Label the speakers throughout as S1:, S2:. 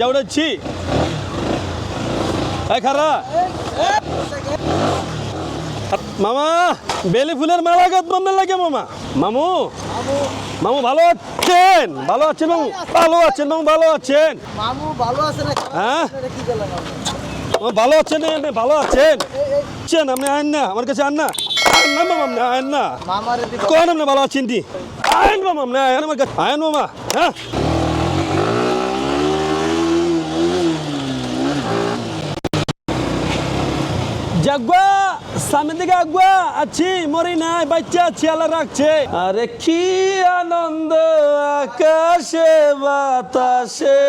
S1: যেওড়াচ্ছি খারা। মামা বেলি ফুলের মালা গাছ বন্ধ লাগে মামা। মামু মামু ভালো আছেন? ভালো আছেন মামু? ভালো আছেন মামু ভালো আছেন?
S2: মামু ভালো আছে না খারাপ
S1: হ্যাঁ? ভালো আছেন ভালো আছেন? আছেন আপনি আইন না আমার কাছে আন না। আইন না মামা আপনি আইন না। কোন আপনি ভালো আছেন দি? আইন মামা আপনি আইন আমার কাছে আইন মামা হ্যাঁ? সামনের দিকে আগুয়া আছি, মরি নাই বাচ্চা রাখছে। আরে কি আনন্দ আকাশে, বাতাসে।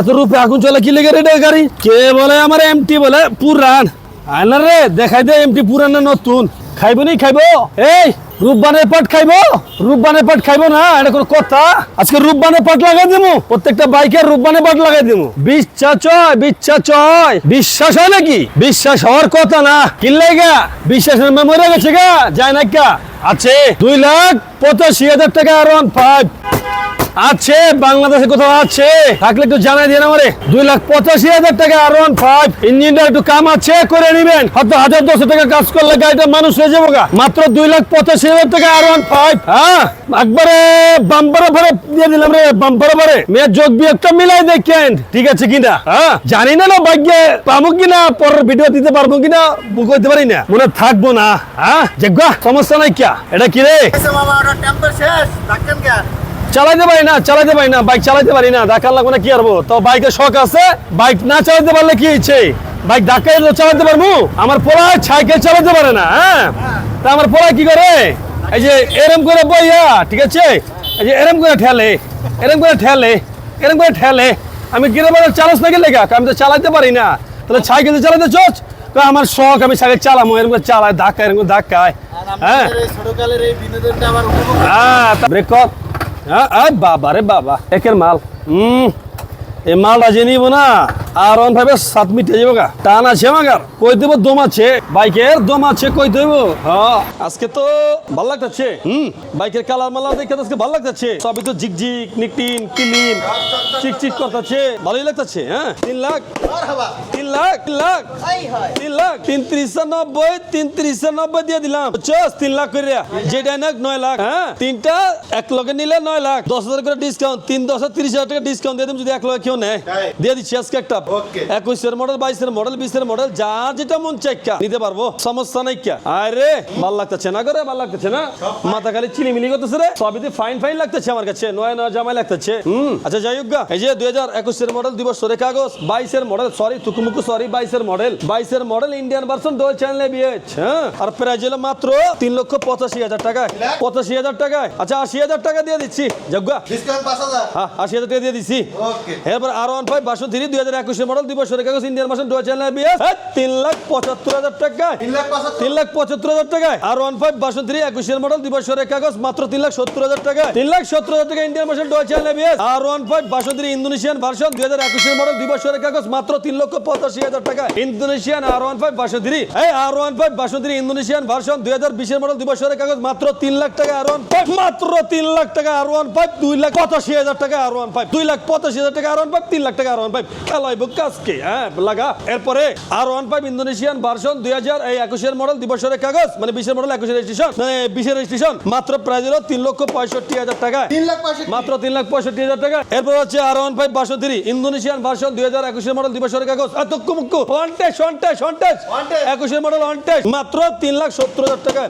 S1: এত রূপে আগুন চলে কি লেগে রে গাড়ি? কে বলে আমার এমটি বলে? পুরান। আয়না রে, দেখাই দে এমটি পুরান নতুন। খাইবো নি, খাইবো? এই! রূপবানের পাট খাইবো? রূপবানের পাট খাইবো না? এটা কোনো কথা? আজকে রূপবানের পাট লাগাই দেবো প্রত্যেকটা বাইকে রূপবানের পাট লাগাই দেবো বিশ্বাস চয় বিশ্বাস চয় বিশ্বাস হয় নাকি? বিশ্বাস হওয়ার কথা না। কিনলে গা বিশ্বাসের মেমোরি গেছে গা। যায় না গা আছে দুই লাখ পঁচাশি হাজার টাকা আর ফাইভ আছে, বাংলাদেশে কোথাও আছে। থাকলে একটু জানাই দিয়ে আমারে। দুই লাখ পঁচাশি হাজার টাকা আর ওয়ান ফাইভ ইঞ্জিনটা একটু কাম আছে, করে নিবেন। হয়তো হাজার দশ টাকা কাজ করলে গাড়িটা মানুষ হয়ে যাব গা। মাত্র দুই লাখ পঁচাশি হাজার টাকা আর ওয়ান ফাইভ হ্যাঁ একবারে বাম্পারে ভরে দিয়ে দিলাম রে বাম্পারে ভরে মেয়ের যোগ বিয়োগটা মিলাই দেখেন ঠিক আছে কিনা? হ্যাঁ জানি না না, ভাগ্যে পাবো কিনা, পরের ভিডিও দিতে পারব কিনা বুক করতে পারি না। মনে থাকব না। হ্যাঁ যেগা সমস্যা নাই কিয়া। এটা কি রে?
S2: মামা টেম্পার শেষ।
S1: চালাইতে পারি না চালাইতে পারি না বাইক চালাইতে পারি না ধাক্কা লাগবে না কি করব? তো বাইকের শখ আছে বাইক না চালাতে পারলে কি হচ্ছে বাইক ধাক্কায় চালাতে পারব? আমার পোলায় সাইকেল চালাতে পারে না হ্যাঁ? তা আমার পোলায় কি করে? এই যে এরম করে বইয়া ঠিক আছে? এই যে এরম করে ঠেলে এরম করে ঠেলে এরম করে ঠেলে। আমি গিরে বলে চালাস না গেলে গা আমি তো চালাতে পারি না। তাহলে সাইকেল চালাতে চোচ আমার শখ আমি সাইকেল চালামো এরকম চালাই ধাক্কা এরকম ধাক্কায়। হ্যাঁ? হ্যাঁ ব্রেক কর। বাবা রে বাবা একের মাল। হুম এই মালটা যে নিব না আর অন ভাবে সাত মিটে যাব গা। টান আছে মাগার কই দেবো? দম আছে। বাইকের দম আছে কই দেবো? হ্যাঁ। আজকে তো ভালো লাগতেছে। হুম। বাইকের কালার মালার দেখে আজকে ভালো লাগতেছে। সবই তো ঝিকঝিক নিকটিন ক্লিন চিক চিক করতেছে। ভালোই লাগতেছে হ্যাঁ। তিন লাখ। তিন লাখ তিন লাখ। তিন লাখ। তিন ত্রিশশো নব্বই তিন ত্রিশশো নব্বই দিয়ে দিলাম। বুঝছস তিন লাখ করে যেটা নাক নয় লাখ। হ্যাঁ। তিনটা এক লগে নিলে নয় লাখ। দশ হাজার করে ডিসকাউন্ট তিন দশ হাজার তিরিশ হাজার টাকা ডিসকাউন্ট দিয়ে দিম। যদি এক লগে কেউ নেয়। দিয়ে দিচ্ছি আজকে একটা। একুশের মডেল বাইশের মডেল বিশের মডেল যা যেটা মন চাইকা নিতে পারব সমস্যা নাই কা আরে ভালো লাগতেছে না করে ভালো লাগতেছে না। মাথা খালি চিলিমিলি করতেছে রে। সবই ফাইন ফাইন লাগতেছে আমার কাছে। নয় নয় জামাই লাগতেছে। হুম আচ্ছা যাই হোক। এই যে দুই হাজার একুশের মডেল দুই বছরের কাগজ বাইশের মডেল সরি তুকুমুকু সরি বাইশের মডেল বাইশের মডেল ইন্ডিয়ান ভার্সন ডোল চ্যানেলে বিএচ হ্যাঁ? আর প্রাইস হলো মাত্র তিন লক্ষ পঁচাশি হাজার টাকায়। পঁচাশি হাজার টাকায়। আচ্ছা আশি হাজার টাকা দিয়ে দিচ্ছি। যজ্ঞা হ্যাঁ আশি হাজার টাকা দিয়ে দিচ্ছি। এরপর R one five version three দুই হাজার একুশের মডেল দুই বছরের কাগজ ইন্ডিয়ান ভার্সন ডোল চ্যানেলে বিএচ তিন লাখ পঁচাত্তর হাজার টাকায়।
S2: তিন লাখ
S1: পঁচাত্তর। হাজার টাকায়। R one five version three একুশের মডেল দুই বছরের কাগজ মাত্র তিন লাখ সত্তর হাজার টাকায়। তিন লাখ সত্তর হাজার টাকা Indian version dual channel ABS R one five version three Indonesian version দুই হাজার একুশের মডেল দুই বছরের কাগজ মাত্র তিন লক্ষ পঁচাশি হাজার টাকায়। Indonesian R one five version three এই R one five version three Indonesian version দুই হাজার বিশের মডেল দুই বছরের কাগজ মাত্র তিন লাখ টাকা আর ওয়ান ফাইভ মাত্র তিন লাখ টাকা আর ওয়ান ফাইভ দুই লাখ পঁচাশি হাজার টাকা আর ওয়ান ফাইভ দুই লাখ পঁচাশি হাজার টাকা আর ওয়ান ফাইভ তিন লাখ টাকা আর ওয়ান ফাইভ খেলাই বুক কাজকে হ্যাঁ লাগা। এরপরে R one five Indonesian version দুই হাজার এই একুশের মডেল দুই কাগজ মানে বিশের মডেল একুশের রেজিস্ট্রেশন মানে বিশের রেজিস্ট্রেশন মাত্র প্রাইস হলো তিন লক্ষ পঁয়ষট্টি হাজার টাকা। মাত্র তিন লাখ পঁয়ষট্টি হাজার টাকা। এরপর হচ্ছে আর ওয়ান ফাইভ বাষট্টি ইন্দোনেশিয়ান ভার্সন দুই হাজার একুশের মডেল দুই বছরের কাগজ এতক্কু মুক্কু one test one test one test একুশের মডেল ওয়ান টেস্ট মাত্র তিন লাখ সত্তর হাজার টাকা।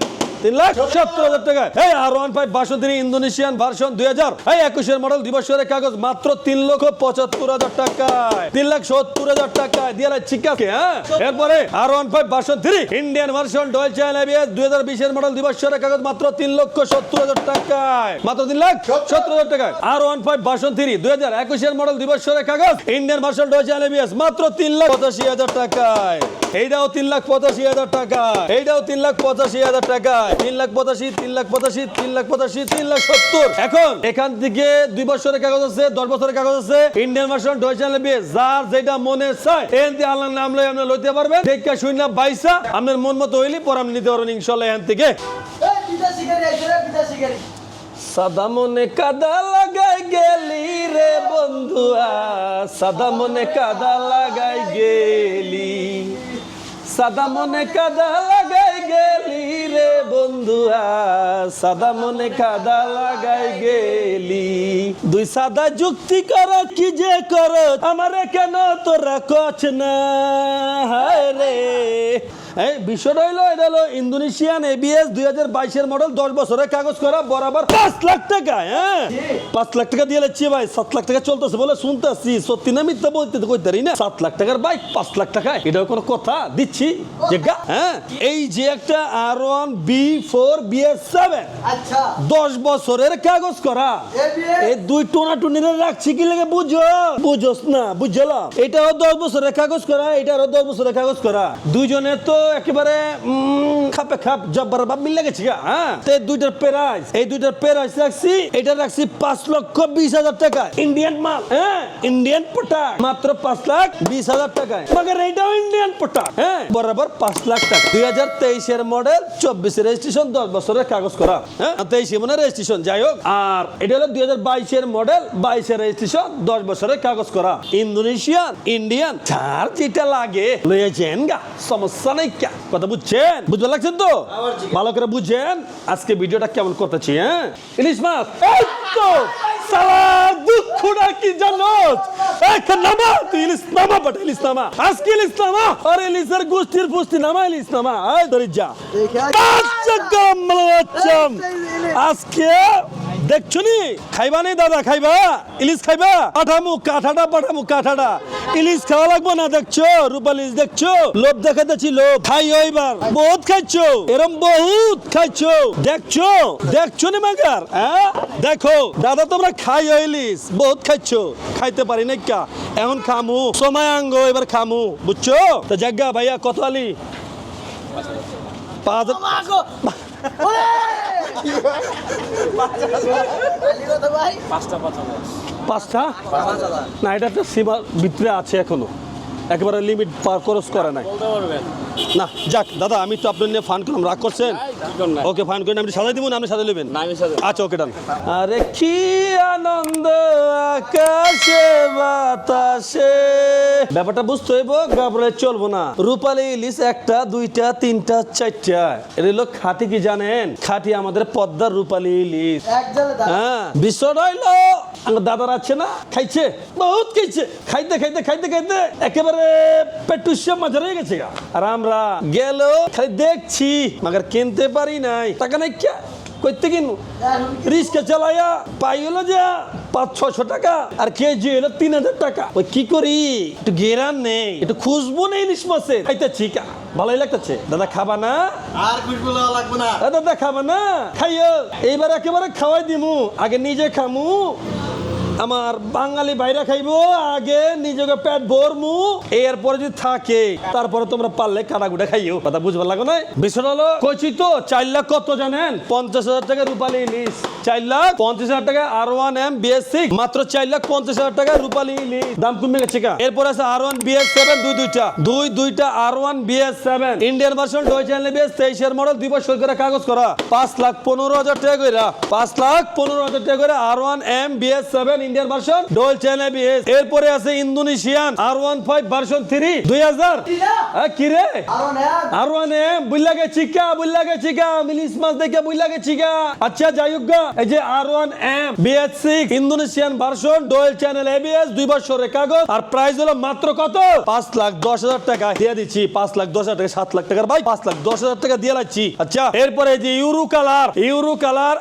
S1: তিন লাখ সত্তর হাজার টাকা। এই আর ওয়ান ফাইভ বাষট্টি, ইন্দোনেশিয়ান ভার্সন দুই হাজার। এই একুশের মডেল দুই বছরের কাগজ মাত্র তিন লক্ষ পঁচাত্তর হাজার টাকায়। তিন লাখ সত্তর হাজার টাকায়। দিয়ে চিকাকে হ্যাঁ? এরপরে R one five version Indian version dual channel ABS দুই হাজার বিশের মডেল দুই বছরের কাগজ মাত্র তিন লক্ষ সত্তর হাজার টাকায়। মাত্র তিন লাখ সত্তর হাজার টাকায়। আর ওয়ান ফাইভ ভার্সন দুই হাজার একুশের মডেল দুই বছরের কাগজ Indian version dual channel ABS মাত্র তিন লাখ পঁচাশি হাজার টাকায়। এইটাও তিন লাখ পঁচাশি হাজার টাকা এইটাও তিন লাখ পঁচাশি হাজার টাকা তিন লাখ পঁচাশি তিন লাখ পঁচাশি তিন লাখ পঁচাশি তিন লাখ সত্তর। এখন এখান থেকে দুই বছরের কাগজ আছে দশ বছরের কাগজ আছে। ইন্ডিয়ান ভার্সন ডয় চ্যানেল বিয়ে যার যেটা মনে চায় এন দিয়ে আল্লাহর নাম লই আপনি লইতে পারবেন। দেখা শূন্য বাইসা আপনার মন মতো হইলি পর আপনি নিতে পারবেন ইনশাল্লাহ এখান থেকে। সাদা মনে কাদা লাগাই গেলি রে বন্ধুয়া সাদা মনে কাদা লাগাই গেলি। সাদা মনে কাদা লাগাই গেলি রে বন্ধুয়া, সাদা মনে কাদা লাগাই গেলি। দুই সাদা যুক্তি কর, কি যে কর, আমারে কেন তোরা কছ না? হায় রে। এই বিষয়টা হইল এটা হলো ইন্দোনেশিয়ান এবিএস দুই হাজার বাইশের মডেল দশ বছরের কাগজ করা বরাবর পাঁচ লাখ টাকা হ্যাঁ? পাঁচ লাখ টাকা দিয়ে যাচ্ছি ভাই সাত লাখ টাকা চলতেছে বলে শুনতেছি সত্যি না মিথ্যা বলতে তো কইতে না। সাত লাখ টাকার বাইক পাঁচ লাখ টাকা এটাও কোনো কথা? দিচ্ছি যেগা হ্যাঁ? এই যে একটা R one B four BS seven দশ বছরের কাগজ করা। এই দুই টোনা টুনিরে রাখছি কি লাগে বুঝো? বুঝোস না বুঝলাম। এটাও দশ বছরের কাগজ করা এটারও দশ বছরের কাগজ করা। দুইজনের তো একেবারে খাপে খাপ জব্বার বাপ মিলে গেছে গা, হ্যাঁ? তো দুইটার প্রাইস এই দুইটার প্রাইস রাখছি এটা রাখছি পাঁচ লক্ষ বিশ হাজার টাকা। ইন্ডিয়ান মাল হ্যাঁ? ইন্ডিয়ান প্রোডাক্ট মাত্র পাঁচ লাখ বিশ হাজার টাকায়। মগর এইটাও ইন্ডিয়ান প্রোডাক্ট হ্যাঁ? বরাবর পাঁচ লাখ টাকা। দুই হাজার তেইশের মডেল চব্বিশের রেজিস্ট্রেশন দশ বছরের কাগজ করা হ্যাঁ? তেইশে মনে রেজিস্ট্রেশন যাই হোক। আর এটা হলো দুই হাজার বাইশের মডেল বাইশের রেজিস্ট্রেশন দশ বছরের কাগজ করা। ইন্দোনেশিয়ান ইন্ডিয়ান যার যেটা লাগে লয়েছেন গা সমস্যা নেই কথা বুঝছেন? বুঝতে লাগছেন তো? ভালো করে বুঝছেন আজকে ভিডিওটা কেমন করতেছি হ্যাঁ? ইলিশ মাছ! তো! সালা দুঃখটা কি জানোস? এক নামা তুই ইলিশ নামা বাট ইলিশ নামা। আজকে ইলিশ নামা আর ইলিশের গোষ্ঠীর পুষ্টি নামা ইলিশ নামা। ধরে যা।
S2: আয়।
S1: কামলাচ্ছাম আজকে দেখছ নি খাইবা নেই দাদা, খাইবা? ইলিশ খাইবা? পাঠামু কাঠাটা পাঠামু, কাঠাটা। ইলিশ খাওয়া লাগবো না, দেখছ? রূপাল ইলিশ, দেখছ? লোভ দেখাতেছি লোভ। খাই এবার। বহুত খাইছো? এরম বহুত খাইছো। দেখছ? দেখছ নি মাগার হ্যাঁ? দেখো, দাদা, তোমরা খাই ইলিশ। বহুত খাইছো। খাইতে পারি কা। এখন খামু। সময় আঙ্গ, এবার খামু। বুঝছ? তো জাগা ভাইয়া কত আলি পাঁচ পাঁচটা। না এটা একটা সীমার ভিতরে আছে এখনও। একেবারে লিমিট পার খরচ করে নাই। না যাক দাদা আমি তো আপনার নিয়ে ফান করলাম রাগ করছেন? ওকে ফান করে আপনি সাজাই দিব না আপনি সাজাই নেবেন? আচ্ছা ওকে ডান আরে কি আনন্দ আকাশে বাতাসে। ব্যাপারটা বুঝতে হইব গাবরে চলবো না। রূপালী ইলিশ একটা দুইটা তিনটা চারটা। এটা হলো খাঁটি কি জানেন? খাঁটি আমাদের পদ্মার রূপালী ইলিশ।
S2: এক জালে দাম
S1: হ্যাঁ বিষয়টা হইল আমার দাদার আছে না খাইছে বহুত খাইছে। খাইতে খাইতে খাইতে খাইতে একেবারে পেটুসে মাঝে রয়ে গেছে গা। আর আমরা গেল খালি দেখছি মাগার কিনতে পারি নাই। টাকা নাই কে? করতে কিনু রিক্সা চালাইয়া পাই হলো যে পাঁচ ছশো টাকা আর কেজি হলো তিন হাজার টাকা। ওই কি করি? একটু গেরান নেই একটু খুশবু নেই ইলিশ মাছের। খাইতেছি কা ভালোই লাগতেছে। দাদা খাবা না?
S2: আর খুশবু লওয়া লাগবে না।
S1: দাদা খাবা না? খাইও। এইবার একেবারে খাওয়াই দিমু আগে নিজে খামু আমার বাঙালি বাইরে খাইবো, আগে নিজেকে পেট ভরমু, এরপরে যদি থাকে, তারপরে তোমরা পারলে কাটাকুটা খাইও। কথা বুঝবার লাগো না বিষয় হলো, কইছি তো চার লাখ কত জানেন? পঞ্চাশ হাজার টাকা রূপালী ইলিশ। চার লাখ পঞ্চাশ হাজার টাকা R one M BS six মাত্র চার লাখ পঞ্চাশ হাজার টাকা রূপালী ইলিশ দাম কমে গেছে কা এরপর আছে আর ওয়ান বিএস সেভেন দুই দুইটা। দুই দুইটা R one BS seven Indian version dual channel BS তেইশের মডেল দুই বছর করে কাগজ করা। পাঁচ লাখ পনেরো হাজার টাকা করে পাঁচ লাখ পনেরো হাজার টাকা করে R one M BS seven Indian version dual channel BS এরপরে আছে Indonesian R one five version three দুই হাজার। কি রে? আরও ওয়ানে বুঝলা গে চিকা বুঝলা গে। চিকা মিলিস মাছ দেখে বুঝলা গে। চিকা আচ্ছা যাই হোক গা, কাগজ, আর প্রাইস ইউরো কালার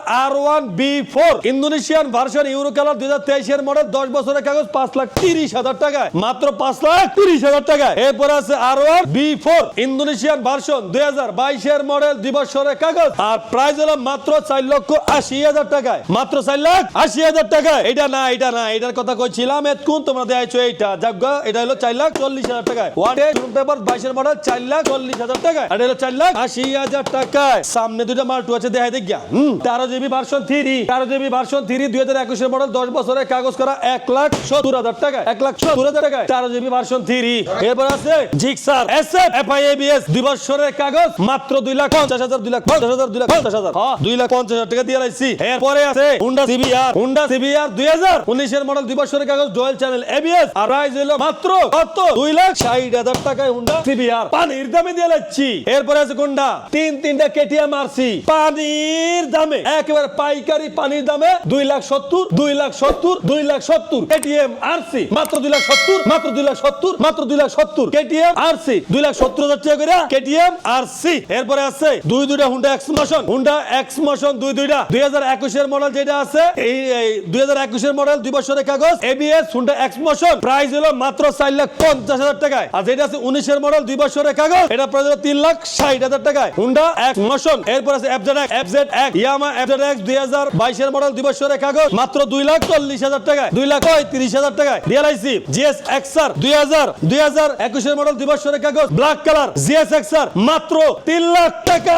S1: দুই হাজার তেইশের মডেল দশ বছরের কাগজ, পাঁচ লাখ তিরিশ হাজার টাকায়। মাত্র পাঁচ লাখ তিরিশ হাজার টাকায়। এরপরে আছে R one four Indonesian version দুই হাজার বাইশের মডেল দুই বছরের কাগজ, আর প্রাইস হলো মাত্র চার লক্ষ আশি হাজার টাকায়। মাত্র চার লাখ আশি হাজার টাকায়। এটা না এটা না এটার কথা কইছিলাম এতক্ষণ তোমরা দেখাইছো এইটা। যাক এটা হলো চার লাখ চল্লিশ হাজার টাকায়। ওয়ান ডে পেপার বাইশের মডেল চার লাখ চল্লিশ হাজার টাকায়। আর এটা চার লাখ আশি হাজার টাকায়। সামনে দুটো মাল্টু আছে দেখাই দেখ গিয়া হুম তেরো জিবি ভার্সন থ্রি তেরো জিবি ভার্সন থ্রি দুই হাজার একুশের মডেল দশ বছরের কাগজ করা এক লাখ সত্তর হাজার টাকায়। এক লাখ সত্তর হাজার টাকায়। তেরো জিবি ভার্সন থ্রি এরপর আছে Gixxer S F F I ABS দুই বছরের কাগজ মাত্র দুই লাখ পঞ্চাশ হাজার দুই লাখ পঞ্চাশ হাজার দুই লাখ পঞ্চাশ হাজার। হ্যাঁ, দুই লাখ পঞ্চাশ হাজার টাকা দিয়ে রাখছি। এরপরে আছে হুন্ডা সিবিআর হুন্ডা সিবিআর দুই হাজার উনিশের মডেল দুই কাগজ ডোয়েল চ্যানেল এবিএস প্রাইস হলো মাত্র কত? দুই লাখ ষাট হাজার টাকায় হুন্ডা সিবিআর পানির দামে দিয়ে লাচ্ছি। এরপরে আছে কোনটা তিন তিনটা কেটিএম আরসি পানির দামে, একেবারে পাইকারি পানির দামে দুই লাখ সত্তর, দুই লাখ সত্তর, দুই লাখ সত্তর। কেটিএম আরসি মাত্র দুই লাখ সত্তর, মাত্র দুই লাখ সত্তর, মাত্র দুই লাখ সত্তর। কেটিএম আরসি দুই লাখ সত্তর হাজার টাকা করে কেটিএম আরসি এরপরে আছে দুই দুইটা Honda X motion Honda X motion দুই দুইটা, দুই হাজার একুশের মডেল যেটা আছে, এই দুই হাজার একুশের মডেল দুই বছরের কাগজ ABS Honda X motion price হলো মাত্র চার লাখ পঞ্চাশ হাজার টাকায়। আর যেটা আছে উনিশের মডেল দুই বছরের কাগজ, এটা প্রাইস হলো তিন লাখ ষাট হাজার টাকায়। হুন্ডা এক্স মোশন এরপর আছে FZ X FZ X Yamaha FZ X দুই হাজার বাইশের মডেল দুই বছরের কাগজ, মাত্র দুই লাখ চল্লিশ হাজার টাকায়। দুই লাখ পঁয়ত্রিশ হাজার টাকায়। ডিএলআইসি জিএস এক্সআর দুই হাজার দুই হাজার একুশের মডেল দুই বছরের কাগজ ব্ল্যাক কালার জিএস এক্সআর মাত্র তিন লাখ টাকা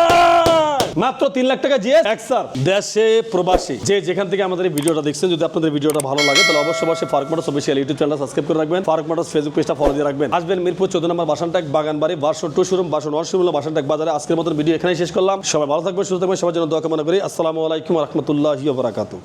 S1: মাত্র তিন লাখ টাকা জিএস এক্সআর দেশে প্রবাসী যে যেখান থেকে আমাদের এই ভিডিওটা দেখছেন, যদি আপনাদের ভিডিওটা ভালো লাগে, তাহলে অবশ্যই অবশ্যই Farooq motors official YouTube channel subscribe করে রাখবেন। ফারুক মোটরস ফেসবুক পেজটা ফলো দিয়ে রাখবেন। আসবেন মিরপুর চোদ্দ নম্বর বাসানটাক বাগানবাড়ি বারশো টু শোরুম বাসন নয় শোরুম বাসানটাক বাজারে। আজকের মতন ভিডিও এখানেই শেষ করলাম। সবাই ভালো থাকবেন, সুস্থ থাকবেন, সবার জন্য দোয়া কামনা করি। আসসালামু আলাইকুম রহমতুল্লাহ বারাকাতু